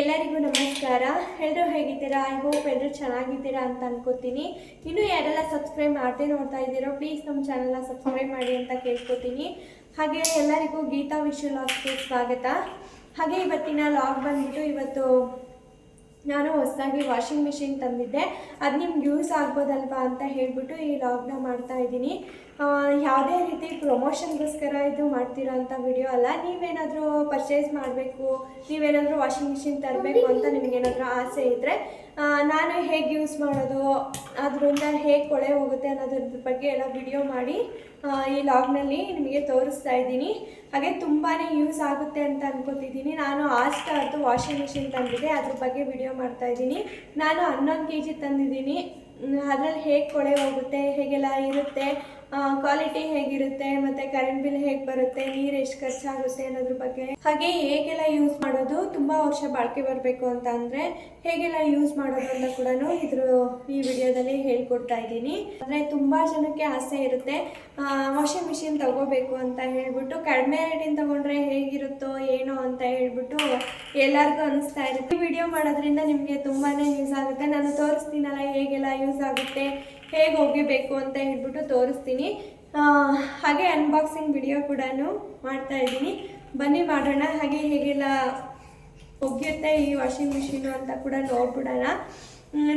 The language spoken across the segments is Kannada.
ಎಲ್ಲರಿಗೂ ನಮಸ್ಕಾರ. ಎಲ್ಲರೂ ಹೇಗಿದ್ದೀರಾ? ಐ ಹೋಪ್ ಎಲ್ಲರೂ ಚೆನ್ನಾಗಿದ್ದೀರಾ ಅಂತ ಅನ್ಕೋತೀನಿ. ಇನ್ನೂ ಯಾರೆಲ್ಲ ಸಬ್ಸ್ಕ್ರೈಬ್ ಮಾಡದೆ ನೋಡ್ತಾ ಇದ್ದೀರೋ ಪ್ಲೀಸ್ ನಮ್ಮ ಚಾನಲ್ನ ಸಬ್ಸ್ಕ್ರೈಬ್ ಮಾಡಿ ಅಂತ ಕೇಳ್ಕೊತೀನಿ. ಹಾಗೆ ಎಲ್ಲರಿಗೂ ಗೀತಾ ವಿಶ್ವ ಲಾಗ್ಗೆ ಸ್ವಾಗತ. ಹಾಗೆ ಇವತ್ತಿನ ಲಾಗ್ ಬಂದ್ಬಿಟ್ಟು ಇವತ್ತು ನಾನು ಹೊಸದಾಗಿ ವಾಷಿಂಗ್ ಮಿಷಿನ್ ತಂದಿದ್ದೆ. ಅದು ನಿಮ್ಗೆ ಯೂಸ್ ಆಗ್ಬೋದಲ್ವಾ ಅಂತ ಹೇಳಿಬಿಟ್ಟು ಈ ಲಾಗ್ನ ಮಾಡ್ತಾ ಇದ್ದೀನಿ. ಯಾವುದೇ ರೀತಿ ಪ್ರಮೋಷನ್ಗೋಸ್ಕರ ಇದು ಮಾಡ್ತಿರೋ ಅಂಥ ವಿಡಿಯೋ ಅಲ್ಲ. ನೀವೇನಾದರೂ ಪರ್ಚೇಸ್ ಮಾಡಬೇಕು, ನೀವೇನಾದರೂ ವಾಷಿಂಗ್ ಮಿಷಿನ್ ತರಬೇಕು ಅಂತ ನಿಮಗೇನಾದರೂ ಆಸೆ ಇದ್ದರೆ ನಾನು ಹೇಗೆ ಯೂಸ್ ಮಾಡೋದು, ಅದರಿಂದ ಹೇಗೆ ಕೊಳೆ ಹೋಗುತ್ತೆ ಅನ್ನೋದ್ರ ಬಗ್ಗೆ ಎಲ್ಲ ವಿಡಿಯೋ ಮಾಡಿ ಈ ಲಾಗ್ನಲ್ಲಿ ನಿಮಗೆ ತೋರಿಸ್ತಾ ಇದ್ದೀನಿ. ಹಾಗೆ ತುಂಬಾ ಯೂಸ್ ಆಗುತ್ತೆ ಅಂತ ಅನ್ಕೋತಿದ್ದೀನಿ. ನಾನು ಆಸ್ಟಾರ್ದು ವಾಷಿಂಗ್ ಮಿಷಿನ್ ತಂದಿದ್ದೆ. ಅದ್ರ ಬಗ್ಗೆ ವಿಡಿಯೋ ಮಾಡ್ತಾ ಇದ್ದೀನಿ. ನಾನು ಹನ್ನೊಂದು ಕೆ ಜಿ ತಂದಿದ್ದೀನಿ. ಅದರಲ್ಲಿ ಹೇಗೆ ಕೊಳೆ ಹೋಗುತ್ತೆ, ಹೇಗೆಲ್ಲ ಇರುತ್ತೆ ಕ್ವಾಲಿಟಿ ಹೇಗಿರುತ್ತೆ, ಮತ್ತೆ ಕರೆಂಟ್ ಬಿಲ್ ಹೇಗೆ ಬರುತ್ತೆ, ನೀರು ಎಷ್ಟು ಖರ್ಚಾಗುತ್ತೆ ಅನ್ನೋದ್ರ ಬಗ್ಗೆ. ಹಾಗೆ ಹೇಗೆಲ್ಲ ಯೂಸ್ ಮಾಡೋದು ತುಂಬಾ ವರ್ಷ ಬಾಳಿಕೆ ಬರಬೇಕು ಅಂತ ಅಂದರೆ, ಹೇಗೆಲ್ಲ ಯೂಸ್ ಮಾಡೋದು ಅಂತ ಕೂಡ ಇದ್ರ ಈ ವಿಡಿಯೋದಲ್ಲಿ ಹೇಳ್ಕೊಡ್ತಾ ಇದ್ದೀನಿ. ಅಂದರೆ ತುಂಬಾ ಜನಕ್ಕೆ ಆಸೆ ಇರುತ್ತೆ ವಾಷಿಂಗ್ ಮಿಷಿನ್ ತಗೋಬೇಕು ಅಂತ ಹೇಳ್ಬಿಟ್ಟು, ಕಡಿಮೆ ರೇಟಿಂದ ತಗೊಂಡ್ರೆ ಹೇಗಿರುತ್ತೋ ಏನೋ ಅಂತ ಹೇಳ್ಬಿಟ್ಟು ಎಲ್ಲರಿಗೂ ಅನಿಸ್ತಾ ಇರುತ್ತೆ. ಈ ವಿಡಿಯೋ ಮಾಡೋದ್ರಿಂದ ನಿಮಗೆ ತುಂಬಾನೇ ಯೂಸ್ ಆಗುತ್ತೆ. ನಾನು ತೋರಿಸ್ತೀನಲ್ಲ ಹೇಗೆಲ್ಲ ಯೂಸ್ ಆಗುತ್ತೆ, ಹೇಗೆ ಹೋಗಿಬೇಕು ಅಂತ ಹೇಳ್ಬಿಟ್ಟು ತೋರಿಸ್ತೀನಿ. ಆ, ಹಾಗೆ ಅನ್ಬಾಕ್ಸಿಂಗ್ ವಿಡಿಯೋ ಕೂಡ ಮಾಡ್ತಾ ಇದ್ದೀನಿ. ಬನ್ನಿ ಮಾಡೋಣ. ಹಾಗೆ ಹೇಗೆಲ್ಲ ಒಗೆಯುತ್ತೆ ಈ ವಾಷಿಂಗ್ ಮಿಷಿನು ಅಂತ ಕೂಡ ನೋಡ್ಬಿಡೋಣ.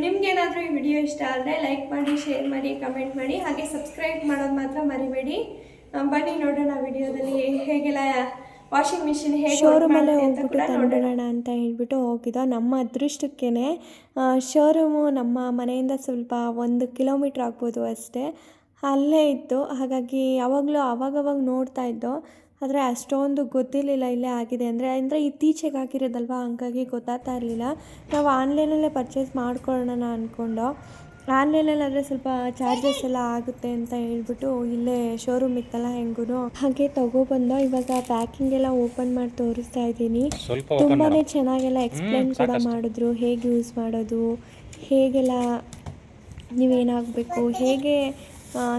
ನಿಮ್ಗೇನಾದರೂ ಈ ವಿಡಿಯೋ ಇಷ್ಟ ಆದರೆ ಲೈಕ್ ಮಾಡಿ ಶೇರ್ ಮಾಡಿ ಕಮೆಂಟ್ ಮಾಡಿ. ಹಾಗೆ ಸಬ್ಸ್ಕ್ರೈಬ್ ಮಾಡೋದು ಮಾತ್ರ ಮರಿಬೇಡಿ. ಬನ್ನಿ ನೋಡೋಣ ವಿಡಿಯೋದಲ್ಲಿ ಹೇಗೆಲ್ಲ ವಾಷಿಂಗ್ ಮಿಷಿನ್ ಹೇಗೆ ಶೋರೂಮಲ್ಲೇ ಹೋಗ್ಬಿಟ್ಟು ತಂದಿಡೋಣ ಅಂತ ಹೇಳ್ಬಿಟ್ಟು ಹೋಗಿದ್ದೋ. ನಮ್ಮ ಅದೃಷ್ಟಕ್ಕೇ ಶೋರೂಮು ನಮ್ಮ ಮನೆಯಿಂದ ಸ್ವಲ್ಪ ಒಂದು ಕಿಲೋಮೀಟ್ರ್ ಆಗ್ಬೋದು ಅಷ್ಟೇ. ಅಲ್ಲೇ ಇತ್ತು. ಹಾಗಾಗಿ ಯಾವಾಗಲೂ ಅವಾಗವಾಗ ನೋಡ್ತಾ ಇದ್ದೋ ಆದರೆ ಅಷ್ಟೊಂದು ಗೊತ್ತಿರಲಿಲ್ಲ ಇಲ್ಲೇ ಆಗಿದೆ ಅಂದರೆ ಅಂದರೆ ಇತ್ತೀಚೆಗೆ ಆಗಿರೋದಲ್ವ ಹಂಗಾಗಿ ಗೊತ್ತಾಗ್ತಾ ಇರಲಿಲ್ಲ. ನಾವು ಆನ್ಲೈನಲ್ಲೇ ಪರ್ಚೇಸ್ ಮಾಡ್ಕೊಳ್ಳೋಣ ಅಂದ್ಕೊಂಡು ಆನ್ಲೈನಲ್ಲಾದರೆ ಸ್ವಲ್ಪ ಚಾರ್ಜಸ್ ಎಲ್ಲ ಆಗುತ್ತೆ ಅಂತ ಹೇಳ್ಬಿಟ್ಟು ಇಲ್ಲೇ ಶೋರೂಮ್ ಇತ್ತಲ್ಲ ಹೆಂಗೂ ಹಾಗೆ ತಗೊಬಂದು ಇವಾಗ ಪ್ಯಾಕಿಂಗ್ ಎಲ್ಲ ಓಪನ್ ಮಾಡಿ ತೋರಿಸ್ತಾ ಇದ್ದೀನಿ. ತುಂಬಾ ಚೆನ್ನಾಗೆಲ್ಲ ಎಕ್ಸ್ಪ್ಲೇನ್ ಕೂಡ ಮಾಡಿದ್ರು. ಹೇಗೆ ಯೂಸ್ ಮಾಡೋದು ಹೇಗೆಲ್ಲ ನೀವೇನಾಗಬೇಕು ಹೇಗೆ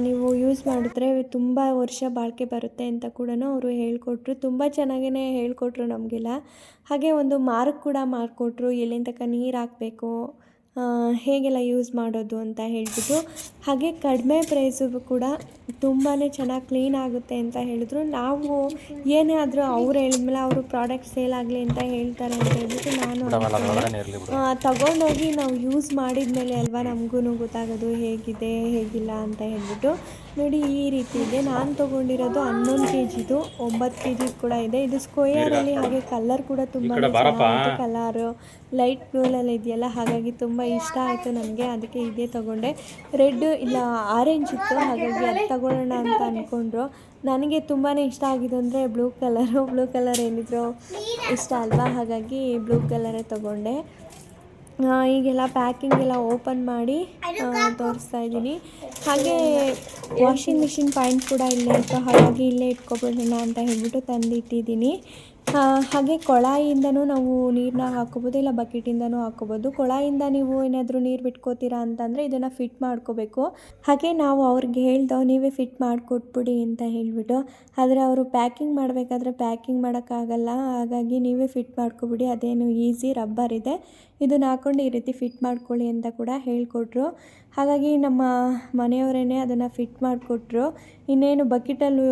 ನೀವು ಯೂಸ್ ಮಾಡಿದ್ರೆ ತುಂಬ ವರ್ಷ ಬಾಳಿಕೆ ಬರುತ್ತೆ ಅಂತ ಕೂಡ ಅವರು ಹೇಳಿಕೊಟ್ರು. ತುಂಬ ಚೆನ್ನಾಗೇ ಹೇಳಿಕೊಟ್ರು ನಮಗೆಲ್ಲ. ಹಾಗೆ ಒಂದು ಮಾರ್ಕ್ ಕೂಡ ಮಾಡಿಕೊಟ್ರು. ಎಲ್ಲಿಂದ ತನಕ ನೀರು ಹಾಕಬೇಕು ಹೇಗೆಲ್ಲ ಯೂಸ್ ಮಾಡೋದು ಅಂತ ಹೇಳಿಬಿಟ್ಟು ಹಾಗೆ ಕಡಿಮೆ ಪ್ರೈಸು ಕೂಡ ತುಂಬಾ ಚೆನ್ನಾಗಿ ಕ್ಲೀನ್ ಆಗುತ್ತೆ ಅಂತ ಹೇಳಿದ್ರು. ನಾವು ಏನೇ ಆದರೂ ಅವ್ರು ಹೇಳಿದ್ಮೇಲೆ ಅವರು ಪ್ರಾಡಕ್ಟ್ ಸೇಲ್ ಆಗಲಿ ಅಂತ ಹೇಳ್ತಾರೆ ಅಂತ ಹೇಳ್ಬಿಟ್ಟು ನಾನು ತಗೊಂಡೋಗಿ ನಾವು ಯೂಸ್ ಮಾಡಿದ್ಮೇಲೆ ಅಲ್ವಾ ನಮಗೂ ಗೊತ್ತಾಗೋದು ಹೇಗಿದೆ ಹೇಗಿಲ್ಲ ಅಂತ ಹೇಳಿಬಿಟ್ಟು. ನೋಡಿ ಈ ರೀತಿ ಇದೆ ನಾನು ತೊಗೊಂಡಿರೋದು ಹನ್ನೊಂದು ಕೆ ಜಿದು ಒಂಬತ್ತು ಕೆ ಜಿ ಕೂಡ ಇದೆ. ಇದು ಸ್ಕ್ವಯರಲ್ಲಿ ಹಾಗೆ ಕಲರ್ ಕೂಡ ತುಂಬ ಕಲರು ಲೈಟ್ ಬ್ಲೂಲೆಲ್ಲ ಇದೆಯಲ್ಲ ಹಾಗಾಗಿ ತುಂಬ ಇಷ್ಟ ಆಯಿತು ನನಗೆ, ಅದಕ್ಕೆ ಇದೇ ತೊಗೊಂಡೆ. ರೆಡ್ ಇಲ್ಲ ಆರೆಂಜ್ ಇತ್ತು, ಹಾಗಾಗಿ ಅದು ತಗೊಳ್ಳೋಣ ಅಂತ ಅಂದ್ಕೊಂಡ್ರು ನನಗೆ ತುಂಬಾ ಇಷ್ಟ ಆಗಿದ್ದು ಅಂದರೆ ಬ್ಲೂ ಕಲರು ಬ್ಲೂ ಕಲರ್ ಏನಿದ್ರು ಇಷ್ಟ ಅಲ್ವಾ? ಹಾಗಾಗಿ ಬ್ಲೂ ಕಲರೇ ತೊಗೊಂಡೆ. ಈಗೆಲ್ಲ ಪ್ಯಾಕಿಂಗ್ ಎಲ್ಲ ಓಪನ್ ಮಾಡಿ ತೋರಿಸ್ತಾ ಇದ್ದೀನಿ. ಹಾಗೆ ವಾಷಿಂಗ್ ಮಿಷಿನ್ ಪಾಯಿಂಟ್ ಕೂಡ ಇಲ್ಲೇ ಇತ್ತು. ಹಾಗಾಗಿ ಇಲ್ಲೇ ಇಟ್ಕೊಬಿಡೋಣ ಅಂತ ಹೇಳ್ಬಿಟ್ಟು ತಂದಿಟ್ಟಿದ್ದೀನಿ. ಹಾಗೆ ಕೊಳಾಯಿಯಿಂದನೂ ನಾವು ನೀರನ್ನ ಹಾಕೋಬೋದು ಇಲ್ಲ ಬಕೆಟಿಂದನೂ ಹಾಕೋಬೋದು ಕೊಳಾಯಿಂದ ನೀವು ಏನಾದರೂ ನೀರು ಬಿಟ್ಕೋತೀರಾ ಅಂತಂದರೆ ಇದನ್ನು ಫಿಟ್ ಮಾಡ್ಕೋಬೇಕು. ಹಾಗೆ ನಾವು ಅವ್ರಿಗೆ ಹೇಳ್ದೋ ನೀವೇ ಫಿಟ್ ಮಾಡಿಕೊಟ್ಬಿಡಿ ಅಂತ ಹೇಳಿಬಿಟ್ಟು ಆದರೆ ಅವರು ಪ್ಯಾಕಿಂಗ್ ಮಾಡಬೇಕಾದ್ರೆ ಪ್ಯಾಕಿಂಗ್ ಮಾಡೋಕ್ಕಾಗಲ್ಲ. ಹಾಗಾಗಿ ನೀವೇ ಫಿಟ್ ಮಾಡ್ಕೊಬಿಡಿ ಅದೇನು ಈಸಿ ರಬ್ಬರ್ ಇದೆ. ಇದನ್ನ ಹಾಕ್ಕೊಂಡು ಈ ರೀತಿ ಫಿಟ್ ಮಾಡ್ಕೊಳ್ಳಿ ಅಂತ ಕೂಡ ಹೇಳಿಕೊಟ್ರು. ಹಾಗಾಗಿ ನಮ್ಮ ಮನೆಯವರೇ ಅದನ್ನು ಫಿಟ್ ಮಾಡಿಕೊಟ್ರು. ಇನ್ನೇನು ಬಕೆಟಲ್ಲಿ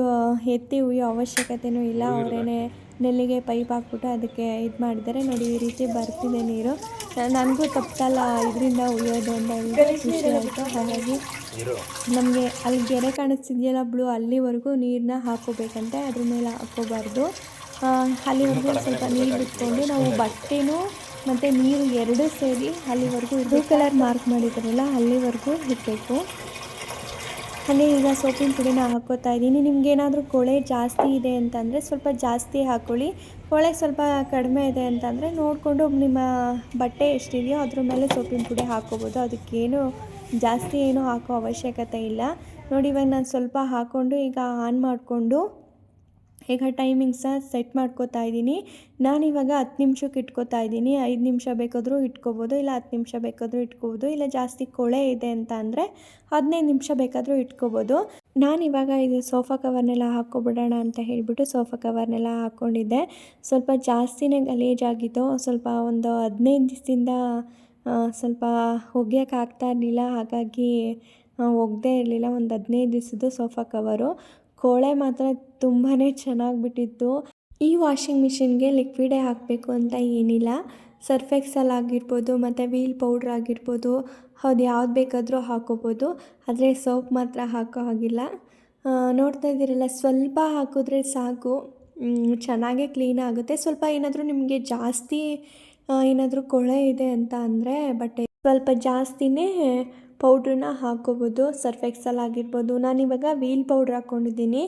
ಎತ್ತಿ ಉಯ್ಯೋ ಅವಶ್ಯಕತೆಯೂ ಇಲ್ಲ. ಅವರೇನೆ ನೆಲ್ಲಿಗೆ ಪೈಪ್ ಹಾಕ್ಬಿಟ್ಟು ಅದಕ್ಕೆ ಇದು ಮಾಡಿದ್ದಾರೆ. ನೋಡಿ ಈ ರೀತಿ ಬರ್ತಿದೆ ನೀರು. ನನಗೂ ತಪ್ಪಲ್ಲ ಇದರಿಂದ ಉಳಿಯೋದು ಅಂತ ಹೇಳಿದ್ರೆ ಖುಷಿ ಆಯಿತು. ಹಾಗಾಗಿ ನಮಗೆ ಅಲ್ಲಿ ಗೆರೆ ಕಾಣಿಸ್ತಿದೆಯಲ್ಲ ಬ್ಲೂ ಅಲ್ಲಿವರೆಗೂ ನೀರನ್ನ ಹಾಕೋಬೇಕಂತೆ ಅದ್ರ ಮೇಲೆ ಹಾಕೋಬಾರ್ದು ಆ, ಅಲ್ಲಿವರೆಗೂ ಸ್ವಲ್ಪ ನೀರು ಬಿಟ್ಕೊಂಡು ನಾವು ಬಟ್ಟೆನೂ ಮತ್ತು ನೀರು ಎರಡೂ ಸೇರಿ ಅಲ್ಲಿವರೆಗೂ ಬ್ಲೂ ಕಲರ್ ಮಾರ್ಕ್ ಮಾಡಿದ್ದಾರಲ್ಲ ಅಲ್ಲಿವರೆಗೂ ಇರಬೇಕು. ಹಾಗೆ ಈಗ ಸೋಪಿನ ಪುಡಿನ ಹಾಕೋತಾ ಇದ್ದೀನಿ. ನಿಮ್ಗೆ ಏನಾದರೂ ಕೊಳೆ ಜಾಸ್ತಿ ಇದೆ ಅಂತಂದರೆ ಸ್ವಲ್ಪ ಜಾಸ್ತಿ ಹಾಕೊಳ್ಳಿ. ಕೊಳೆ ಸ್ವಲ್ಪ ಕಡಿಮೆ ಇದೆ ಅಂತಂದರೆ ನೋಡಿಕೊಂಡು ನಿಮ್ಮ ಬಟ್ಟೆ ಎಷ್ಟಿದೆಯೋ ಅದ್ರ ಮೇಲೆ ಸೋಪಿನ ಪುಡಿ ಹಾಕ್ಕೋಬೋದು ಅದಕ್ಕೇನು ಜಾಸ್ತಿ ಏನೂ ಹಾಕೋ ಅವಶ್ಯಕತೆ ಇಲ್ಲ. ನೋಡಿ ಇವಾಗ ನಾನು ಸ್ವಲ್ಪ ಹಾಕ್ಕೊಂಡು ಈಗ ಆನ್ ಮಾಡಿಕೊಂಡು ಈಗ ಟೈಮಿಂಗ್ಸ ಸೆಟ್ ಮಾಡ್ಕೋತಾ ಇದ್ದೀನಿ. ನಾನಿವಾಗ ಹತ್ತು ನಿಮಿಷಕ್ಕೆ ಇಟ್ಕೋತಾ ಇದ್ದೀನಿ. ಐದು ನಿಮಿಷ ಬೇಕಾದರೂ ಇಟ್ಕೋಬೋದು, ಇಲ್ಲ ಹತ್ತು ನಿಮಿಷ ಬೇಕಾದರೂ ಇಟ್ಕೋಬೋದು, ಇಲ್ಲ ಜಾಸ್ತಿ ಕೊಳೆ ಇದೆ ಅಂತ ಅಂದರೆ ಹದಿನೈದು ನಿಮಿಷ ಬೇಕಾದರೂ ಇಟ್ಕೋಬೋದು. ನಾನಿವಾಗ ಇದು ಸೋಫಾ ಕವರ್ನೆಲ್ಲ ಹಾಕ್ಕೊಬಿಡೋಣ ಅಂತ ಹೇಳಿಬಿಟ್ಟು ಸೋಫಾ ಕವರ್ನೆಲ್ಲ ಹಾಕ್ಕೊಂಡಿದ್ದೆ. ಸ್ವಲ್ಪ ಜಾಸ್ತಿನೇ ಗಲೀಜಾಗಿತ್ತು ಸ್ವಲ್ಪ ಒಂದು ಹದಿನೈದು ದಿವಸದಿಂದ ಸ್ವಲ್ಪ ಒಗ್ಯಕ್ಕೆ ಆಗ್ತಾ ಇರಲಿಲ್ಲ. ಹಾಗಾಗಿ ಒಗ್ದೇ ಇರಲಿಲ್ಲ. ಒಂದು ಹದಿನೈದು ದಿವಸದ್ದು ಸೋಫಾ ಕವರು ಕೋಳೆ ಮಾತ್ರ ತುಂಬಾ ಚೆನ್ನಾಗಿ ಬಿಟ್ಟಿತ್ತು ಈ ವಾಷಿಂಗ್ ಮಿಷಿನ್ಗೆ ಲಿಕ್ವಿಡೇ ಹಾಕಬೇಕು ಅಂತ ಏನಿಲ್ಲ. ಸರ್ಫ್ ಎಕ್ಸಲ್ ಆಗಿರ್ಬೋದು, ಮತ್ತು ವೀಲ್ ಪೌಡ್ರ್ ಆಗಿರ್ಬೋದು ಅದು ಯಾವ್ದು ಬೇಕಾದರೂ ಹಾಕೋಬೋದು. ಆದರೆ ಸೋಪ್ ಮಾತ್ರ ಹಾಕೋ ಹಾಗಿಲ್ಲ. ನೋಡ್ತಾ ಇದ್ದೀರಲ್ಲ, ಸ್ವಲ್ಪ ಹಾಕಿದ್ರೆ ಸಾಕು. ಚೆನ್ನಾಗೇ ಕ್ಲೀನ್ ಆಗುತ್ತೆ. ಸ್ವಲ್ಪ ಏನಾದರೂ ನಿಮಗೆ ಜಾಸ್ತಿ ಏನಾದರೂ ಕೊಳೆ ಇದೆ ಅಂತ ಅಂದರೆ, ಬಟ್ಟೆ ಸ್ವಲ್ಪ ಜಾಸ್ತಿನೇ ಪೌಡ್ರನ್ನ ಹಾಕ್ಕೋಬೋದು ಸರ್ಫ್ ಎಕ್ಸಲ್ ಆಗಿರ್ಬೋದು ನಾನಿವಾಗ ವೀಲ್ ಪೌಡ್ರ್ ಹಾಕ್ಕೊಂಡಿದ್ದೀನಿ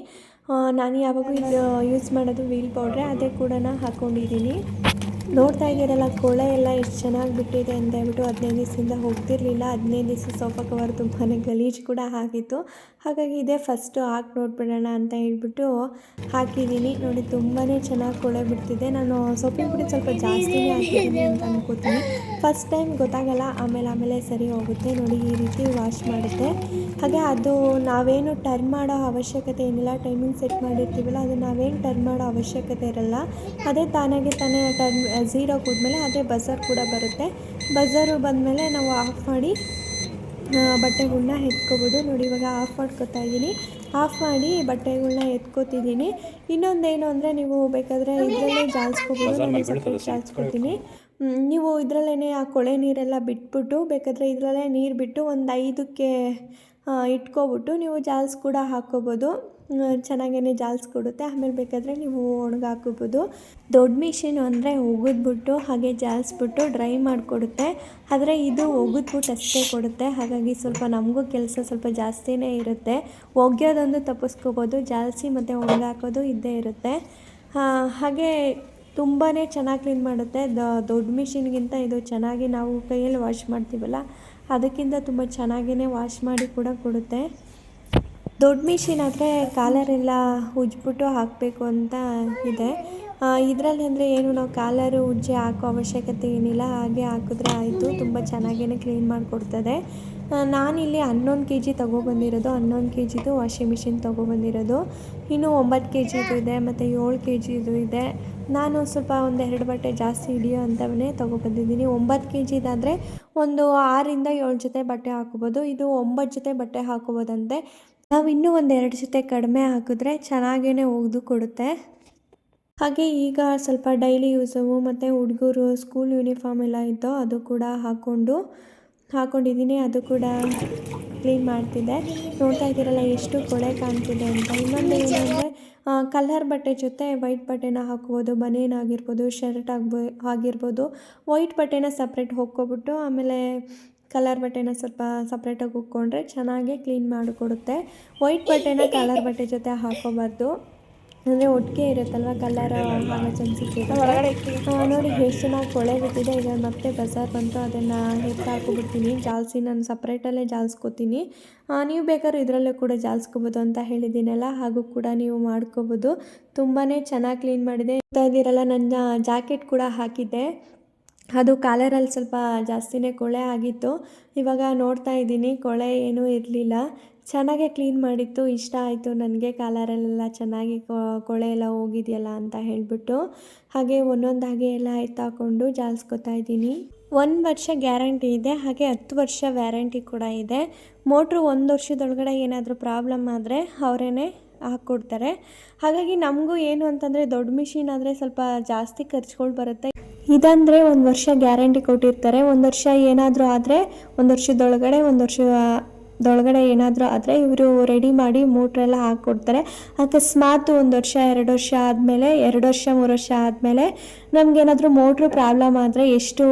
ನಾನು ಯಾವಾಗಲೂ ಯೂಸ್ ಮಾಡೋದು ವೀಲ್ ಪೌಡ್ರೆ ಅದೇ ಕೂಡ ಹಾಕ್ಕೊಂಡಿದ್ದೀನಿ ನೋಡ್ತಾ ಇದ್ದೀರಲ್ಲ, ಕೊಳೆ ಎಲ್ಲ ಎಷ್ಟು ಚೆನ್ನಾಗಿ ಬಿಟ್ಟಿದೆ ಅಂತ ಹೇಳ್ಬಿಟ್ಟು ಹದಿನೈದು ದಿವಸದಿಂದ ಹೋಗ್ತಿರ್ಲಿಲ್ಲ. ಹದಿನೈದು ದಿವಸ ಸೋಫಾ ಕವರ್ ತುಂಬಾ ಗಲೀಜು ಕೂಡ ಆಗಿತ್ತು. ಹಾಗಾಗಿ ಇದೇ ಫಸ್ಟು ಹಾಕಿ ನೋಡ್ಬಿಡೋಣ ಅಂತ ಹೇಳ್ಬಿಟ್ಟು ಹಾಕಿದ್ದೀನಿ. ನೋಡಿ ತುಂಬಾ ಚೆನ್ನಾಗಿ ಕೊಳೆ ಬಿಡ್ತಿದೆ. ನಾನು ಸೊಪ್ಪಿನ ಪುಡಿ ಸ್ವಲ್ಪ ಜಾಸ್ತಿನೇ ಹಾಕಿದ್ದೀನಿ ಅಂತ ಅನ್ಕೋತೀನಿ. ಫಸ್ಟ್ ಟೈಮ್ ಗೊತ್ತಾಗಲ್ಲ, ಆಮೇಲೆ ಆಮೇಲೆ ಸರಿ ಹೋಗುತ್ತೆ. ನೋಡಿ, ಈ ರೀತಿ ವಾಶ್ ಮಾಡುತ್ತೆ. ಹಾಗೆ ಅದು ನಾವೇನು ಟರ್ನ್ ಮಾಡೋ ಅವಶ್ಯಕತೆ ಏನಿಲ್ಲ. ಟೈಮಿಂಗ್ ಸೆಟ್ ಮಾಡಿರ್ತೀವಲ್ಲ, ಅದು ನಾವೇನು ಟರ್ನ್ ಮಾಡೋ ಅವಶ್ಯಕತೆ ಇರಲ್ಲ. ಅದೇ ತಾನಾಗೆ ತಾನೇ ಟರ್ನ್ ಝೀರೋ ಕೂದ್ಮೇಲೆ ಆದರೆ ಬಜರ್ ಕೂಡ ಬರುತ್ತೆ. ಬಜರು ಬಂದಮೇಲೆ ನಾವು ಆಫ್ ಮಾಡಿ ಬಟ್ಟೆಗಳನ್ನ ಬಟ್ಟೆಗಳ್ನ ಎತ್ಕೋಬೋದು. ನೋಡಿ ಇವಾಗ ಆಫ್ ಮಾಡ್ಕೊತಾ ಇದ್ದೀನಿ. ಆಫ್ ಮಾಡಿ ಬಟ್ಟೆಗಳನ್ನ ಎತ್ಕೋತಿದ್ದೀನಿ. ಇನ್ನೊಂದೇನು ಅಂದರೆ ನೀವು ಬೇಕಾದರೆ ಇದರಲ್ಲೇ ಜಾಲ್ಸ್ಕೋಬೋದು. ನಾನು ಸಪ್ರೇಟ್ ಜಾಲ್ಸ್ಕೊತೀನಿ. ನೀವು ಇದರಲ್ಲೇ ಆ ಕೊಳೆ ನೀರೆಲ್ಲ ಬಿಟ್ಬಿಟ್ಟು ಬೇಕಾದರೆ ಇದರಲ್ಲೇ ನೀರು ಬಿಟ್ಟು ಒಂದು ಐದಕ್ಕೆ ಇಟ್ಕೊಬಿಟ್ಟು ನೀವು ಜಾಲ್ಸ್ ಕೂಡ ಹಾಕ್ಕೋಬೋದು ಚೆನ್ನಾಗೇ ಜಾಲ್ಸ್ ಕೊಡುತ್ತೆ. ಆಮೇಲೆ ಬೇಕಾದರೆ ನೀವು ಒಣಗಾಕೋಬೋದು ದೊಡ್ಡ ಮಿಷಿನ್ ಅಂದರೆ ಒಗೆದ್ಬಿಟ್ಟು ಹಾಗೆ ಜಾಲಿಸ್ಬಿಟ್ಟು ಡ್ರೈ ಮಾಡಿಕೊಡುತ್ತೆ. ಆದರೆ ಇದು ಒಗೆದ್ಬಿಟ್ಟು ಅಷ್ಟೇ ಕೊಡುತ್ತೆ. ಹಾಗಾಗಿ ಸ್ವಲ್ಪ ನಮಗೂ ಕೆಲಸ ಸ್ವಲ್ಪ ಜಾಸ್ತಿನೇ ಇರುತ್ತೆ. ಒಗೆಯೋದೊಂದು ತಪ್ಪಿಸ್ಕೋಬೋದು. ಜಾಲಿಸಿ ಮತ್ತು ಒಣಗಾಕೋದು ಇದ್ದೇ ಇರುತ್ತೆ. ಹಾಗೆ ತುಂಬಾ ಚೆನ್ನಾಗಿ ಕ್ಲೀನ್ ಮಾಡುತ್ತೆ. ದೊಡ್ಡ ಮಿಷಿನ್ಗಿಂತ ಇದು ಚೆನ್ನಾಗಿ ನಾವು ಕೈಯಲ್ಲಿ ವಾಶ್ ಮಾಡ್ತೀವಲ್ಲ ಅದಕ್ಕಿಂತ ತುಂಬ ಚೆನ್ನಾಗೇ ವಾಶ್ ಮಾಡಿ ಕೂಡ ಕೊಡುತ್ತೆ. ದೊಡ್ಡ ಮಿಷಿನ್ ಆದರೆ ಕಾಲರೆಲ್ಲ ಉಜ್ಬಿಟ್ಟು ಹಾಕಬೇಕು ಅಂತ ಇದೆ. ಇದರಲ್ಲಿ ಅಂದರೆ ಏನು, ನಾವು ಕಾಲರು ಉಜ್ಜಿ ಹಾಕೋ ಅವಶ್ಯಕತೆ ಏನಿಲ್ಲ, ಹಾಗೆ ಹಾಕಿದ್ರೆ ಆಯಿತು. ತುಂಬ ಚೆನ್ನಾಗೇ ಕ್ಲೀನ್ ಮಾಡಿಕೊಡ್ತದೆ ನಾನಿಲ್ಲಿ ಹನ್ನೊಂದು ಕೆ ಜಿ ತೊಗೊಬಂದಿರೋದು, ಹನ್ನೊಂದು ಕೆ ಜಿದು ವಾಷಿಂಗ್ ಮಿಷಿನ್ ತೊಗೊಬಂದಿರೋದು. ಇನ್ನು ಒಂಬತ್ತು ಕೆ ಜಿದು ಇದೆ, ಮತ್ತು ಏಳು ಕೆ ಜಿದು ಇದೆ. ನಾನು ಸ್ವಲ್ಪ ಒಂದು ಎರಡು ಬಟ್ಟೆ ಜಾಸ್ತಿ ಹಿಡಿಯೋ ಅಂಥವನ್ನೇ ತೊಗೊಬಂದಿದ್ದೀನಿ. ಒಂಬತ್ತು ಕೆ ಜಿದಾದರೆ ಒಂದು ಆರಿಂದ ಏಳು ಜೊತೆ ಬಟ್ಟೆ ಹಾಕೋಬೋದು. ಇದು ಒಂಬತ್ತು ಜೊತೆ ಬಟ್ಟೆ ಹಾಕೋಬೋದಂತೆ. ನಾವು ಇನ್ನೂ ಒಂದು ಎರಡು ಜೊತೆ ಕಡಿಮೆ ಹಾಕಿದ್ರೆ ಚೆನ್ನಾಗೇ ಒಗೆದು ಕೊಡುತ್ತೆ. ಹಾಗೆ ಈಗ ಸ್ವಲ್ಪ ಡೈಲಿ ಯೂಸವು ಮತ್ತು ಹುಡುಗರು ಸ್ಕೂಲ್ ಯೂನಿಫಾರ್ಮ್ ಎಲ್ಲ ಇತ್ತು ಅದು ಕೂಡ ಹಾಕ್ಕೊಂಡು ಹಾಕ್ಕೊಂಡಿದ್ದೀನಿ ಅದು ಕೂಡ ಕ್ಲೀನ್ ಮಾಡ್ತಿದ್ದೆ. ನೋಡ್ತಾ ಇದ್ದೀರಲ್ಲ, ಎಷ್ಟು ಕೊಳೆ ಕಾಣ್ತಿದೆ ಅಂತ. ಇನ್ನೊಂದು ಏನಂದರೆ ಕಲರ್ ಬಟ್ಟೆ ಜೊತೆ ವೈಟ್ ಬಟ್ಟೆನ ಹಾಕ್ಬೋದು ಬನೇನ್ ಆಗಿರ್ಬೋದು, ಶರ್ಟ್ ಆಗ್ಬೋ, ಆಗಿರ್ಬೋದು. ವೈಟ್ ಬಟ್ಟೆನ ಸಪ್ರೇಟ್ ಹೊಕ್ಕೊಬಿಟ್ಟು ಆಮೇಲೆ ಕಲರ್ ಬಟ್ಟೆನ ಸ್ವಲ್ಪ ಸಪ್ರೇಟಾಗಿ ಉಕ್ಕೊಂಡ್ರೆ ಚೆನ್ನಾಗೇ ಕ್ಲೀನ್ ಮಾಡಿಕೊಡುತ್ತೆ. ವೈಟ್ ಬಟ್ಟೆನ ಕಲರ್ ಬಟ್ಟೆ ಜೊತೆ ಹಾಕೋಬಾರ್ದು ಅಂದರೆ ಒಟ್ಟಿಗೆ ಇರುತ್ತಲ್ವ ಕಲರ್ ನೋಡಿ ಎಷ್ಟು ಚೆನ್ನಾಗಿ ಕೊಳೆ ಬಿಟ್ಟಿದೆ ಈಗ ಮತ್ತೆ ಬಜಾರ್ ಬಂತು ಅದನ್ನು ಎತ್ತು ಹಾಕೊಬಿಡ್ತೀನಿ. ಜಾಲ್ಸಿ ನಾನು ಸಪ್ರೇಟಲ್ಲೇ ಜಾಲ್ಸ್ಕೊತೀನಿ. ನೀವು ಬೇಕಾದ್ರೆ ಇದರಲ್ಲೇ ಕೂಡ ಜಾಲ್ಸ್ಕೊಬೋದು ಅಂತ ಹೇಳಿದ್ದೀನಲ್ಲ ಹಾಗೂ ಕೂಡ ನೀವು ಮಾಡ್ಕೋಬೋದು. ತುಂಬಾ ಚೆನ್ನಾಗಿ ಕ್ಲೀನ್ ಮಾಡಿದೆ. ಇದ್ದೀರಲ್ಲ ನನ್ನ ಜಾಕೆಟ್ ಕೂಡ ಹಾಕಿದ್ದೆ. ಅದು ಕಾಲರಲ್ಲಿ ಸ್ವಲ್ಪ ಜಾಸ್ತಿನೇ ಕೊಳೆ ಆಗಿತ್ತು. ಇವಾಗ ನೋಡ್ತಾ ಇದ್ದೀನಿ, ಕೊಳೆ ಏನೂ ಇರಲಿಲ್ಲ. ಚೆನ್ನಾಗೇ ಕ್ಲೀನ್ ಮಾಡಿತ್ತು, ಇಷ್ಟ ಆಯಿತು ನನಗೆ. ಕಾಲರಲ್ಲೆಲ್ಲ ಚೆನ್ನಾಗಿ ಕೊಳೆ ಎಲ್ಲ ಹೋಗಿದೆಯಲ್ಲ ಅಂತ ಹೇಳಿಬಿಟ್ಟು. ಹಾಗೆ ಒಂದೊಂದಾಗಿ ಎಲ್ಲ ಎತ್ತಾಕೊಂಡು ಜಾಲಿಸ್ಕೊತಾ ಇದ್ದೀನಿ. ಒಂದು ವರ್ಷ ಗ್ಯಾರಂಟಿ ಇದೆ, ಹಾಗೆ ಹತ್ತು ವರ್ಷ ವ್ಯಾರಂಟಿ ಕೂಡ ಇದೆ. ಮೋಟ್ರು ಒಂದು ವರ್ಷದೊಳಗಡೆ ಏನಾದರೂ ಪ್ರಾಬ್ಲಮ್ ಆದರೆ ಅವರೇ ಹಾಕ್ಕೊಡ್ತಾರೆ. ಹಾಗಾಗಿ ನಮಗೂ ಏನು ಅಂತಂದರೆ ದೊಡ್ಡ ಮಿಷಿನ್ ಆದರೆ ಸ್ವಲ್ಪ ಜಾಸ್ತಿ ಖರ್ಚುಗಳು ಬರುತ್ತೆ. ಇದಂದರೆ ಒಂದು ವರ್ಷ ಗ್ಯಾರಂಟಿ ಕೊಟ್ಟಿರ್ತಾರೆ. ಒಂದು ವರ್ಷ ಏನಾದರೂ ಆದರೆ ಒಂದು ವರ್ಷದೊಳಗಡೆ ಒಂದು ವರ್ಷದೊಳಗಡೆ ಏನಾದರೂ ಆದರೆ ಇವರು ರೆಡಿ ಮಾಡಿ ಮೋಟ್ರೆಲ್ಲ ಹಾಕ್ಕೊಡ್ತಾರೆ ಅಕಸ್ಮಾತ್ ಒಂದು ವರ್ಷ, ಎರಡು ವರ್ಷ ಆದಮೇಲೆ, ಎರಡು ವರ್ಷ, ಮೂರು ವರ್ಷ ಆದಮೇಲೆ ನಮಗೇನಾದರೂ ಮೋಟ್ರು ಪ್ರಾಬ್ಲಮ್ ಆದರೆ ಎಷ್ಟು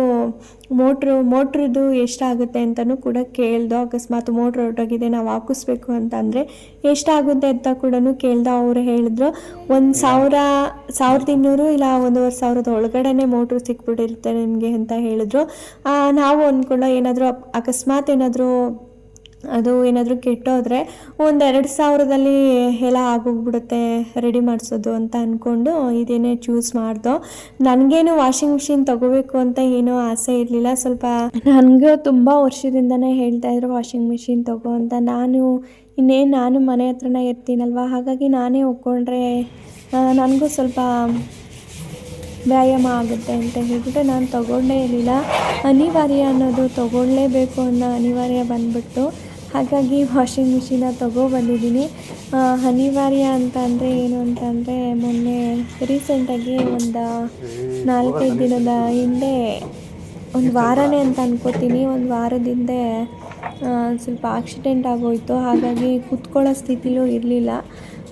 ಮೋಟ್ರು ಮೋಟ್ರದ್ದು ಎಷ್ಟಾಗುತ್ತೆ ಅಂತಲೂ ಕೂಡ ಕೇಳ್ದು ಅಕಸ್ಮಾತ್ ಮೋಟ್ರ್ ಹೊರಟೋಗಿದೆ, ನಾವು ಹಾಕಿಸ್ಬೇಕು ಅಂತಂದರೆ ಎಷ್ಟಾಗುತ್ತೆ ಅಂತ ಕೂಡ ಕೇಳ್ದು ಅವರು ಹೇಳಿದ್ರು. ಒಂದು ಸಾವಿರ, ಸಾವಿರದ ಇನ್ನೂರು ಇಲ್ಲ ಒಂದೂವರೆ ಸಾವಿರದ ಒಳಗಡೆನೆ ಮೋಟ್ರು ಸಿಕ್ಬಿಟ್ಟಿರುತ್ತೆ ನಿಮಗೆ ಅಂತ ಹೇಳಿದ್ರು. ನಾವು ಅಂದ್ಕೊಂಡು ಏನಾದರೂ ಅಕಸ್ಮಾತ್ ಏನಾದರೂ ಅದು ಏನಾದರೂ ಕೆಟ್ಟೋದ್ರೆ ಎರಡು ಸಾವಿರದಲ್ಲಿ ಎಲ್ಲ ಆಗೋಗ್ಬಿಡುತ್ತೆ ರೆಡಿ ಮಾಡಿಸೋದು ಅಂತ ಅಂದ್ಕೊಂಡು ಇದೇನೇ ಚೂಸ್ ಮಾಡ್ದೋ. ನನಗೇನು ವಾಷಿಂಗ್ ಮಿಷಿನ್ ತೊಗೋಬೇಕು ಅಂತ ಏನೂ ಆಸೆ ಇರಲಿಲ್ಲ. ಸ್ವಲ್ಪ ನನಗೂ ತುಂಬ ವರ್ಷದಿಂದನೇ ಹೇಳ್ತಾಯಿದ್ರು ವಾಷಿಂಗ್ ಮಿಷಿನ್ ತೊಗೋ ಅಂತ. ನಾನು ಇನ್ನೇನು ನಾನು ಮನೆ ಹತ್ರನೇ ಇರ್ತೀನಲ್ವ? ಹಾಗಾಗಿ ನಾನೇ ಒಕ್ಕೊಂಡ್ರೆ ನನಗೂ ಸ್ವಲ್ಪ ವ್ಯಾಯಾಮ ಆಗುತ್ತೆ ಅಂತ ಹೇಳ್ಬಿಟ್ಟು ನಾನು ತೊಗೊಂಡೇ ಇರಲಿಲ್ಲ. ಅನಿವಾರ್ಯ ಅನ್ನೋದು ತೊಗೊಳ್ಳೇಬೇಕು ಅನ್ನೋ ಅನಿವಾರ್ಯ ಬಂದ್ಬಿಟ್ಟು ಹಾಗಾಗಿ ವಾಷಿಂಗ್ ಮಿಷಿನ ತೊಗೊಬಂದಿದ್ದೀನಿ ಅನಿವಾರ್ಯ ಅಂತ ಅಂದರೆ ಏನು ಅಂತಂದರೆ ಮೊನ್ನೆ ರೀಸೆಂಟಾಗಿ ಒಂದು ನಾಲ್ಕೈದು ದಿನದ ಹಿಂದೆ ಒಂದು ವಾರನೇ ಅಂತ ಅಂದ್ಕೋತೀನಿ ಒಂದು ವಾರದ ಹಿಂದೆ ಸ್ವಲ್ಪ ಆಕ್ಸಿಡೆಂಟ್ ಆಗೋಯಿತು. ಹಾಗಾಗಿ ಕುತ್ಕೊಳ್ಳೋ ಸ್ಥಿತಿಲೂ ಇರಲಿಲ್ಲ.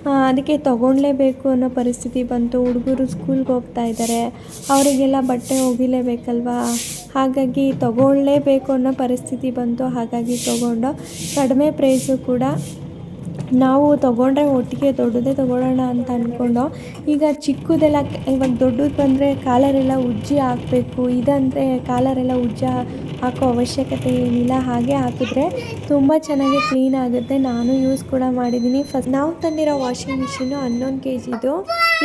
ಅದಕ್ಕೆ ತೊಗೊಳ್ಲೇಬೇಕು ಅನ್ನೋ ಪರಿಸ್ಥಿತಿ ಬಂತು. ಹುಡುಗರು ಸ್ಕೂಲ್ಗೆ ಹೋಗ್ತಾ ಇದ್ದಾರೆ ಅವರಿಗೆಲ್ಲ ಬಟ್ಟೆ ಒಗಿಲೇಬೇಕಲ್ವಾ? ಹಾಗಾಗಿ ತೊಗೊಳ್ಳೇಬೇಕು ಅನ್ನೋ ಪರಿಸ್ಥಿತಿ ಬಂತು. ಹಾಗಾಗಿ ತೊಗೊಂಡು ಕಡಿಮೆ ಪ್ರೈಸು ಕೂಡ ನಾವು ತೊಗೊಂಡ್ರೆ ಒಟ್ಟಿಗೆ ದೊಡ್ಡದೇ ತೊಗೊಳ್ಳೋಣ ಅಂತ ಅಂದ್ಕೊಂಡು ಈಗ ಚಿಕ್ಕದೆಲ್ಲ ಇವಾಗ ದೊಡ್ಡದು ಬಂದರೆ ಕಾಲರೆಲ್ಲ ಉಜ್ಜಿ ಹಾಕಬೇಕು. ಇದಂದರೆ ಕಾಲರೆಲ್ಲ ಉಜ್ಜ ಹಾಕೋ ಅವಶ್ಯಕತೆ ಏನಿಲ್ಲ, ಹಾಗೆ ಹಾಕಿದ್ರೆ ತುಂಬ ಚೆನ್ನಾಗಿ ಕ್ಲೀನ್ ಆಗುತ್ತೆ. ನಾನು ಯೂಸ್ ಕೂಡ ಮಾಡಿದ್ದೀನಿ. ಫಸ್ಟ್ ನಾವು ತಂದಿರೋ ವಾಷಿಂಗ್ ಮಿಷಿನು ಹನ್ನೊಂದು ಕೆ ಜಿದು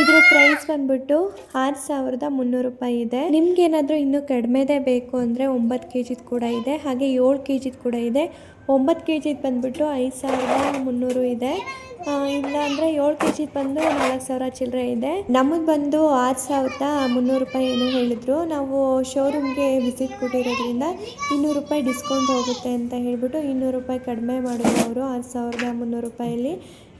ಇದ್ರ ಪ್ರೈಸ್ ಬಂದ್ಬಿಟ್ಟು ಆರು ಸಾವಿರದ ಮುನ್ನೂರು ರೂಪಾಯಿ ಇದೆ. ನಿಮ್ಗೇನಾದರೂ ಇನ್ನೂ ಕಡಿಮೆದೇ ಬೇಕು ಅಂದರೆ ಒಂಬತ್ತು ಕೆ ಜಿದು ಕೂಡ ಇದೆ. ಹಾಗೆ ಏಳು ಕೆ ಜಿದು ಕೂಡ ಇದೆ. ಒಂಬತ್ತು ಕೆ ಜಿದು ಬಂದುಬಿಟ್ಟು ಐದು ಸಾವಿರದ ಮುನ್ನೂರು ಇದೆ. ಇಲ್ಲ ಅಂದರೆ ಏಳು ಕೆ ಜಿದು ಬಂದು ನಾಲ್ಕು ಸಾವಿರ ಚಿಲ್ಲರೆ ಇದೆ. ನಮಗೆ ಬಂದು ಆರು ಸಾವಿರದ ಮುನ್ನೂರು ರೂಪಾಯಿ ಏನೋ ಹೇಳಿದ್ರು. ನಾವು ಶೋರೂಮ್ಗೆ ವಿಸಿಟ್ ಕೊಟ್ಟಿರೋದ್ರಿಂದ ಇನ್ನೂರು ರೂಪಾಯಿ ಡಿಸ್ಕೌಂಟ್ ಹೋಗುತ್ತೆ ಅಂತ ಹೇಳ್ಬಿಟ್ಟು ಇನ್ನೂರು ರೂಪಾಯಿ ಕಡಿಮೆ ಮಾಡಿದ್ರು ಅವರು ಆರು ಸಾವಿರದ ಮುನ್ನೂರು ರೂಪಾಯಲ್ಲಿ.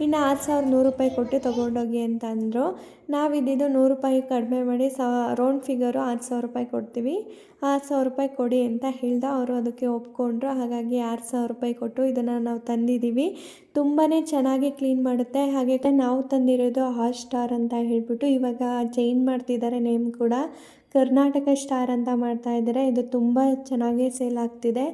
ಇನ್ನು ಆರು ಸಾವಿರದ ನೂರು ರೂಪಾಯಿ ಕೊಟ್ಟು ತೊಗೊಂಡೋಗಿ ಅಂತ ಅಂದರು. ನಾವಿದ್ದಿದ್ದು ನೂರು ರೂಪಾಯಿ ಕಡಿಮೆ ಮಾಡಿ ಸಾ ರೌಂಡ್ ಫಿಗರು ಆರು ಸಾವಿರ ರೂಪಾಯಿ ಕೊಡ್ತೀವಿ. ಆರು ಸಾವಿರ ರೂಪಾಯಿ ಕೊಡಿ ಅಂತ ಹೇಳ್ದ ಅವರು ಅದಕ್ಕೆ ಒಪ್ಕೊಂಡ್ರು. ಹಾಗಾಗಿ ಆರು ಸಾವಿರ ರೂಪಾಯಿ ಕೊಟ್ಟು ಇದನ್ನು ನಾವು ತಂದಿದ್ದೀವಿ. ತುಂಬಾ ಚೆನ್ನಾಗಿ ಕ್ಲೀನ್ ಮಾಡುತ್ತೆ. ಹಾಗೆ ನಾವು ತಂದಿರೋದು ಹಾಟ್ ಸ್ಟಾರ್ ಅಂತ ಹೇಳಿಬಿಟ್ಟು ಇವಾಗ ಚೇಂಜ್ ಮಾಡ್ತಿದ್ದಾರೆ ನೇಮ್ ಕೂಡ. ಕರ್ನಾಟಕ ಸ್ಟಾರ್ ಅಂತ ಮಾಡ್ತಾ ಇದ್ದಾರೆ. ಇದು ತುಂಬ ಚೆನ್ನಾಗಿ ಸೇಲ್ ಆಗ್ತಿದೆ.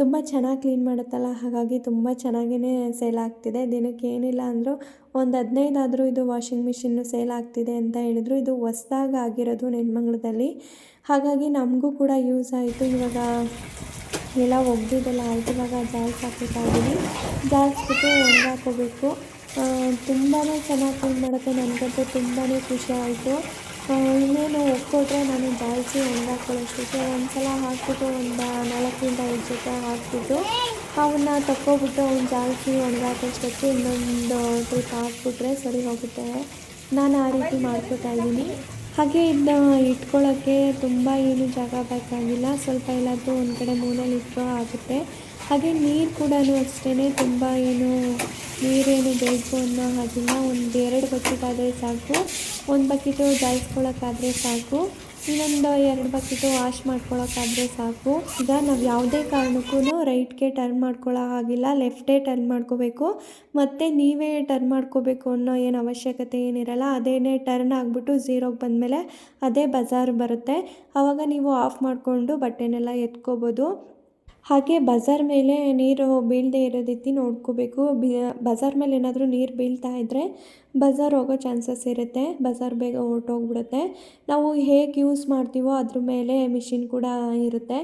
ತುಂಬ ಚೆನ್ನಾಗಿ ಕ್ಲೀನ್ ಮಾಡುತ್ತಲ್ಲ, ಹಾಗಾಗಿ ತುಂಬ ಚೆನ್ನಾಗೇ ಸೇಲ್ ಆಗ್ತಿದೆ. ದಿನಕ್ಕೆ ಏನಿಲ್ಲ ಅಂದರೂ ಒಂದು ಹದಿನೈದಾದರೂ ಇದು ವಾಷಿಂಗ್ ಮಿಷಿನ್ನು ಸೇಲ್ ಆಗ್ತಿದೆ ಅಂತ ಹೇಳಿದ್ರು. ಇದು ಹೊಸ್ದಾಗಿ ಆಗಿರೋದು ನೆನ್ಮಂಗ್ಳದಲ್ಲಿ ಹಾಗಾಗಿ ನಮಗೂ ಕೂಡ ಯೂಸ್ ಆಯಿತು. ಇವಾಗ ಎಲ್ಲ ಒಗ್ದಿದ್ದೆಲ್ಲ ಆಯಿತು. ಇವಾಗ ಜಾಲ್ಸ್ ಹಾಕಬೇಕಾಗಿದೆ ಜಾಲ್ಸ್ಬಿಟ್ಟು ಒಣಗಾಕೋಬೇಕು ತುಂಬಾ ಚೆನ್ನಾಗಿ ಕ್ಲೀನ್ ಮಾಡುತ್ತೆ. ನನಗಂತೂ ತುಂಬಾ ಖುಷಿ ಆಯಿತು. ಇನ್ನೇನು ಒಕ್ಕೊಟ್ರೆ ನಾನು ಜಾಲ್ಸಿ ಒಣಗಾಕೊಳ್ಳೋಷ್ಟಕ್ಕೆ ಒಂದು ಸಲ ಹಾಕಿಬಿಟ್ಟು ಒಂದು ನಾಲ್ಕರಿಂದ ಐದು ಜೊತೆ ಹಾಕ್ಬಿಟ್ಟು ಅವನ್ನ ತಕ್ಕೊಬಿಟ್ಟು ಅವ್ನು ಜಾಸ್ತಿ ಒಣಗ ಒಣಗಾಕೋಷ್ಟಕ್ಕೆ ಇನ್ನೊಂದು ಟ್ರಿಪ್ ಹಾಕ್ಬಿಟ್ರೆ ಸರಿ ಹೋಗುತ್ತೆ. ನಾನು ಆ ರೀತಿ ಮಾಡ್ಕೊತಾ ಇದ್ದೀನಿ. ಹಾಗೆ ಇದನ್ನ ಇಟ್ಕೊಳ್ಳೋಕ್ಕೆ ತುಂಬ ಏನು ಜಾಗ ಬೇಕಾಗಿಲ್ಲ. ಸ್ವಲ್ಪ ಎಲ್ಲಾದರೂ ಒಂದು ಕಡೆ ಮೂಲೆಯಲ್ಲಿ ಇಟ್ಟರು ಆಗುತ್ತೆ. ಹಾಗೆ ನೀರು ಕೂಡ ಅಷ್ಟೇ ತುಂಬ ಏನು ನೀರೇನು ಬೇಕು ಅನ್ನೋ ಹಾಗಿಲ್ಲ. ಒಂದು ಎರಡು ಬಕೆಟಾದರೆ ಸಾಕು, ಒಂದು ಬಕೆಟು ಜಾಯಿಸ್ಕೊಳ್ಳೋಕ್ಕಾದರೆ ಸಾಕು, ಇನ್ನೊಂದು ಎರಡು ಬಕೆಟು ವಾಶ್ ಮಾಡ್ಕೊಳ್ಳೋಕ್ಕಾದರೆ ಸಾಕು. ಈಗ ನಾವು ಯಾವುದೇ ಕಾರಣಕ್ಕೂ ರೈಟ್ಗೆ ಟರ್ನ್ ಮಾಡ್ಕೊಳ್ಳೋ ಹಾಗಿಲ್ಲ, ಲೆಫ್ಟೇ ಟರ್ನ್ ಮಾಡ್ಕೋಬೇಕು. ಮತ್ತು ನೀವೇ ಟರ್ನ್ ಮಾಡ್ಕೋಬೇಕು ಅನ್ನೋ ಏನು ಅವಶ್ಯಕತೆ ಏನಿರಲ್ಲ, ಅದೇನೇ ಟರ್ನ್ ಆಗಿಬಿಟ್ಟು ಝೀರೋಗೆ ಬಂದಮೇಲೆ ಅದೇ ಬಜಾರ್ ಬರುತ್ತೆ. ಆವಾಗ ನೀವು ಆಫ್ ಮಾಡಿಕೊಂಡು ಬಟ್ಟೆನೆಲ್ಲ ಎತ್ಕೋಬೋದು. ಹಾಗೆ ಬಜಾರ್ ಮೇಲೆ ನೀರು ಬೀಳದೇ ಇರೋ ರೀತಿ ನೋಡ್ಕೋಬೇಕು. ಬಜಾರ್ ಮೇಲೆ ಏನಾದರೂ ನೀರು ಬೀಳ್ತಾ ಇದ್ದರೆ ಬಜಾರ್ ಹೋಗೋ ಚಾನ್ಸಸ್ ಇರುತ್ತೆ. ಬಜಾರ್ ಬೇಗ ಹೊರಟೋಗ್ಬಿಡುತ್ತೆ. ನಾವು ಹೇಗೆ ಯೂಸ್ ಮಾಡ್ತೀವೋ ಅದ್ರ ಮೇಲೆ ಮಿಷಿನ್ ಕೂಡ ಇರುತ್ತೆ.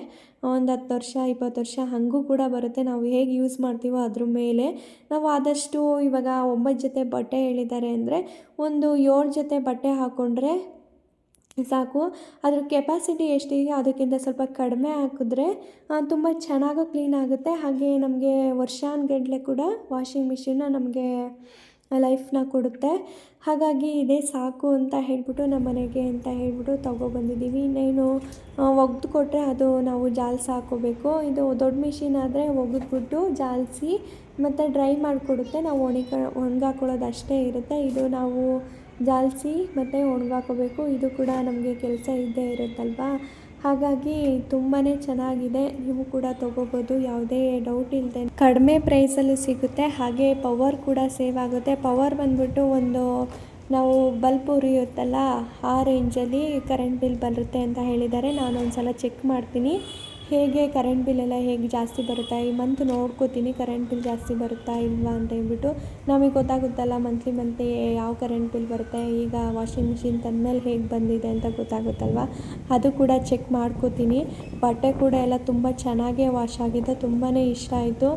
ಒಂದು ಹತ್ತು ವರ್ಷ, ಇಪ್ಪತ್ತು ವರ್ಷ ಹಾಗೂ ಕೂಡ ಬರುತ್ತೆ. ನಾವು ಹೇಗೆ ಯೂಸ್ ಮಾಡ್ತೀವೋ ಅದ್ರ ಮೇಲೆ. ನಾವು ಆದಷ್ಟು ಇವಾಗ ಒಂಬತ್ತು ಜೊತೆ ಬಟ್ಟೆ ಹೇಳಿದ್ದಾರೆ ಅಂದರೆ ಒಂದು ಏಳು ಜೊತೆ ಬಟ್ಟೆ ಹಾಕ್ಕೊಂಡ್ರೆ ಸಾಕು. ಅದ್ರ ಕೆಪಾಸಿಟಿ ಎಷ್ಟಿದೆ ಅದಕ್ಕಿಂತ ಸ್ವಲ್ಪ ಕಡಿಮೆ ಹಾಕಿದ್ರೆ ತುಂಬ ಚೆನ್ನಾಗೂ ಕ್ಲೀನ್ ಆಗುತ್ತೆ. ಹಾಗೆ ನಮಗೆ ವರ್ಷಾನುಗಟ್ಲೆ ಕೂಡ ವಾಷಿಂಗ್ ಮಿಷಿನ್ನ ನಮಗೆ ಲೈಫ್ನ ಕೊಡುತ್ತೆ. ಹಾಗಾಗಿ ಇದೇ ಸಾಕು ಅಂತ ಹೇಳ್ಬಿಟ್ಟು ನಮ್ಮ ಮನೆಗೆ ಅಂತ ಹೇಳ್ಬಿಟ್ಟು ತೊಗೊಬಂದಿದ್ದೀವಿ ಇನ್ನೇನು ಒಗ್ದು ಕೊಟ್ಟರೆ ಅದು ನಾವು ಜಾಲ್ಸಿ ಹಾಕೋಬೇಕು ಇದು ದೊಡ್ಡ ಮಿಷಿನ್ ಆದರೆ ಒಗೆದ್ಬಿಟ್ಟು ಜಾಲಿಸಿ ಮತ್ತು ಡ್ರೈ ಮಾಡಿಕೊಡುತ್ತೆ. ನಾವು ಒಣಗ, ಒಣಗಾಕೊಳ್ಳೋದು ಅಷ್ಟೇ ಇರುತ್ತೆ. ಇದು ನಾವು ಜಾಲಿಸಿ ಮತ್ತು ಒಣಗಾಕೋಬೇಕು. ಇದು ಕೂಡ ನಮಗೆ ಕೆಲಸ ಇದ್ದೇ ಇರುತ್ತಲ್ವಾ? ಹಾಗಾಗಿ ತುಂಬಾ ಚೆನ್ನಾಗಿದೆ. ನೀವು ಕೂಡ ತೊಗೋಬೋದು. ಯಾವುದೇ ಡೌಟ್ ಇಲ್ಲದೆ ಕಡಿಮೆ ಪ್ರೈಸಲ್ಲೂ ಸಿಗುತ್ತೆ. ಹಾಗೆ ಪವರ್ ಕೂಡ ಸೇವ್ ಆಗುತ್ತೆ. ಪವರ್ ಬಂದ್ಬಿಟ್ಟು ಒಂದು ನಾವು ಬಲ್ಪ್ ಉರಿಯುತ್ತಲ್ಲ, ಆ ರೇಂಜಲ್ಲಿ ಕರೆಂಟ್ ಬಿಲ್ ಬರುತ್ತೆ ಅಂತ ಹೇಳಿದ್ದಾರೆ. ನಾನು ಒಂದು ಸಲ ಚೆಕ್ ಮಾಡ್ತೀನಿ. ಹೇಗೆ ಕರೆಂಟ್ ಬಿಲ್ ಎಲ್ಲ ಹೇಗೆ ಜಾಸ್ತಿ ಬರುತ್ತಾ? ಈ ಮಂತ್ ನೋಡ್ಕೋತೀನಿ ಕರೆಂಟ್ ಬಿಲ್ ಜಾಸ್ತಿ ಬರುತ್ತಾ ಇಲ್ವಾ ಅಂತ ಹೇಳ್ಬಿಟ್ಟು ನಮಗೆ ಗೊತ್ತಾಗುತ್ತಲ್ಲ ಮಂತ್ಲಿ ಮಂತ್ಲಿ ಯಾವ ಕರೆಂಟ್ ಬಿಲ್ ಬರುತ್ತೆ, ಈಗ ವಾಷಿಂಗ್ ಮಿಷಿನ್ ತಂದಮೇಲೆ ಹೇಗೆ ಬಂದಿದೆ ಅಂತ ಗೊತ್ತಾಗುತ್ತಲ್ವ? ಅದು ಕೂಡ ಚೆಕ್ ಮಾಡ್ಕೋತೀನಿ. ಬಟ್ಟೆ ಕೂಡ ಎಲ್ಲ ತುಂಬ ಚೆನ್ನಾಗೇ ವಾಶ್ ಆಗಿದೆ ತುಂಬಾ ಇಷ್ಟ ಆಯಿತು.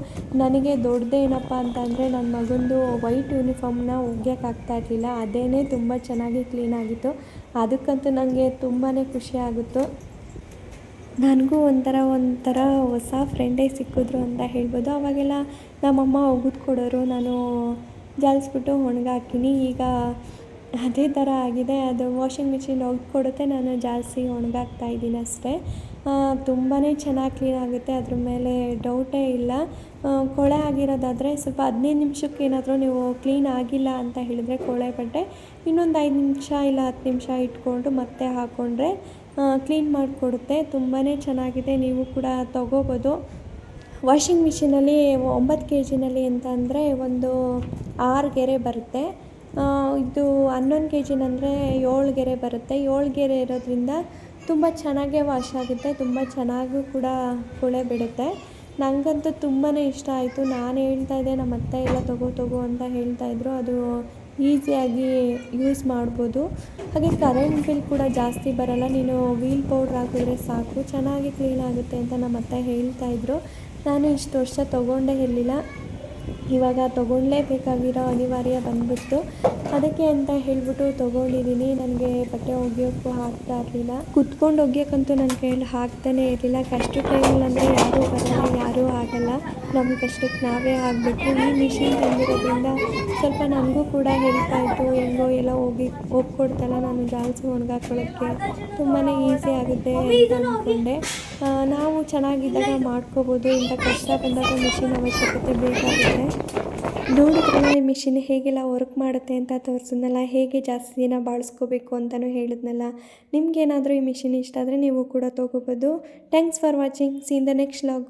ನನಗೆ ದೊಡ್ಡದೇನಪ್ಪ ಅಂತಂದರೆ ನನ್ನ ಮಗಂದು ವೈಟ್ ಯೂನಿಫಾರ್ಮ್ನ ಒಗ್ಯೋಕ್ಕಾಗ್ತಾ ಇರಲಿಲ್ಲ, ಅದೇನೇ ತುಂಬ ಚೆನ್ನಾಗಿ ಕ್ಲೀನ್ ಆಗಿತ್ತು. ಅದಕ್ಕಂತೂ ನನಗೆ ತುಂಬಾ ಖುಷಿ ಆಗುತ್ತು. ನನಗೂ ಒಂಥರ ಒಂಥರ ಹೊಸ ಫ್ರೆಂಡೇ ಸಿಕ್ಕಿದ್ರು ಅಂತ ಹೇಳ್ಬೋದು. ಅವಾಗೆಲ್ಲ ನಮ್ಮಮ್ಮ ಒಗೆದು ಕೊಡೋರು, ನಾನು ಜಾಲಿಸ್ಬಿಟ್ಟು ಒಣಗಾಕಿನಿ. ಈಗ ಅದೇ ಥರ ಆಗಿದೆ. ಅದು ವಾಷಿಂಗ್ ಮಿಷಿನ್ ಒಗ್ದು ಕೊಡುತ್ತೆ, ನಾನು ಜಾಲಿಸಿ ಒಣಗಾಕ್ತಾ ಇದ್ದೀನಿ ಅಷ್ಟೇ. ತುಂಬಾ ಚೆನ್ನಾಗಿ ಕ್ಲೀನ್ ಆಗುತ್ತೆ. ಅದ್ರ ಮೇಲೆ ಡೌಟೇ ಇಲ್ಲ. ಕೊಳೆ ಆಗಿರೋದಾದರೆ ಸ್ವಲ್ಪ ಹದಿನೈದು ನಿಮಿಷಕ್ಕೆ ಏನಾದರೂ ನೀವು ಕ್ಲೀನ್ ಆಗಿಲ್ಲ ಅಂತ ಹೇಳಿದರೆ ಕೊಳೆ ಬಟ್ಟೆ ಇನ್ನೊಂದು ಐದು ನಿಮಿಷ ಇಲ್ಲ ಹತ್ತು ನಿಮಿಷ ಇಟ್ಕೊಂಡು ಮತ್ತೆ ಹಾಕ್ಕೊಂಡ್ರೆ ಕ್ಲೀನ್ ಮಾಡಿಕೊಡುತ್ತೆ. ತುಂಬಾ ಚೆನ್ನಾಗಿದೆ. ನೀವು ಕೂಡ ತೊಗೋಬೋದು. ವಾಷಿಂಗ್ ಮಿಷಿನಲ್ಲಿ ಒಂಬತ್ತು ಕೆ ಜಿನಲ್ಲಿ ಅಂತ ಅಂದರೆ ಒಂದು ಆರು ಗೆರೆ ಬರುತ್ತೆ. ಇದು ಹನ್ನೊಂದು ಕೆ ಜಿನಂದರೆ ಏಳು ಗೆರೆ ಬರುತ್ತೆ. ಏಳು ಗೆರೆ ಇರೋದ್ರಿಂದ ತುಂಬ ಚೆನ್ನಾಗೇ ವಾಶ್ ಆಗುತ್ತೆ. ತುಂಬ ಚೆನ್ನಾಗೂ ಕೂಡ ಕೊಳೆ ಬಿಡುತ್ತೆ. ನನಗಂತೂ ತುಂಬಾ ಇಷ್ಟ ಆಯಿತು. ನಾನು ಹೇಳ್ತಾ ಇದ್ದೆ ನಮ್ಮ ಅತ್ತೆ ಎಲ್ಲ ತಗೋ ತಗೋ ಅಂತ ಹೇಳ್ತಾಯಿದ್ರು ಅದು ಈಸಿಯಾಗಿ ಯೂಸ್ ಮಾಡ್ಬೋದು. ಹಾಗೆ ಕರೆಂಟ್ ಬಿಲ್ ಕೂಡ ಜಾಸ್ತಿ ಬರಲ್ಲ. ನೀನು ವೀಲ್ ಪೌಡ್ರ್ ಹಾಕಿದ್ರೆ ಸಾಕು. ಚೆನ್ನಾಗಿ ಕ್ಲೀನ್ ಆಗುತ್ತೆ ಅಂತ ನಮ್ಮ ಅತ್ತೆ ಹೇಳ್ತಾಯಿದ್ರು ನಾನು ಇಷ್ಟು ವರ್ಷ ತೊಗೊಂಡೇ ಇರಲಿಲ್ಲ. ಇವಾಗ ತೊಗೊಳ್ಳೇಬೇಕಾಗಿರೋ ಅನಿವಾರ್ಯ ಬಂದ್ಬಿಟ್ಟು ಅದಕ್ಕೆ ಅಂತ ಹೇಳ್ಬಿಟ್ಟು ತೊಗೊಂಡಿದ್ದೀನಿ ನನಗೆ ಬಟ್ಟೆ ಒಗೆಯೋಕ್ಕೂ ಆಗ್ತಾ ಇರಲಿಲ್ಲ. ಕುತ್ಕೊಂಡು ಒಗೆಯೋಕ್ಕಂತೂ ನನ್ನ ಕೈಯಲ್ಲಿ ಆಗ್ತಾನೇ ಇರಲಿಲ್ಲ. ಕಷ್ಟ ಟೈಮಲ್ಲಿ ಅಂದರೆ ಯಾರೂ ಬರಲ್ಲ, ಯಾರೂ ಆಗಲ್ಲ. ನಮ್ಮ ಕಷ್ಟಕ್ಕೆ ನಾವೇ ಆಗಬೇಕು ಈ ಮಿಷಿನ್ ತಂದಿರೋದ್ರಿಂದ ಸ್ವಲ್ಪ ನನಗೂ ಕೂಡ ಹೆಲ್ಪ್ ಆಯಿತು ಹೆಂಗೋ ಎಲ್ಲ ಹೋಗಿ ಹೋಗ್ಕೊಡ್ತಲ್ಲ ನಾನು ಜಾಸ್ತಿ ಒಣಗಾಕೊಳ್ಳೋಕ್ಕೆ. ತುಂಬಾ ಈಸಿ ಆಗುತ್ತೆ ಅಂತ ಅಂದ್ಕೊಂಡೆ. ನಾವು ಚೆನ್ನಾಗಿದ್ದಾಗ ಮಾಡ್ಕೋಬೋದು. ಇಂಥ ಕಷ್ಟ ಬಂದಾಗ ಮಿಷಿನ್ ಅವಶ್ಯಕತೆ ಬೇಕಾಗುತ್ತೆ. ನೋಡಿದ್ರಲ್ಲ, ಈ ಮಿಷಿನ್ ಹೇಗೆಲ್ಲ ವರ್ಕ್ ಮಾಡುತ್ತೆ ಅಂತ ತೋರಿಸಿದ್ನಲ್ಲ ಹೇಗೆ ಜಾಸ್ತಿ ದಿನ ಬಾಳಿಸ್ಕೋಬೇಕು ಅಂತಲೂ ಹೇಳಿದ್ನಲ್ಲ. ನಿಮ್ಗೇನಾದರೂ ಈ ಮಿಷಿನ್ ಇಷ್ಟ ಆದರೆ ನೀವು ಕೂಡ ತೊಗೋಬೋದು. Thanks for watching see in the next log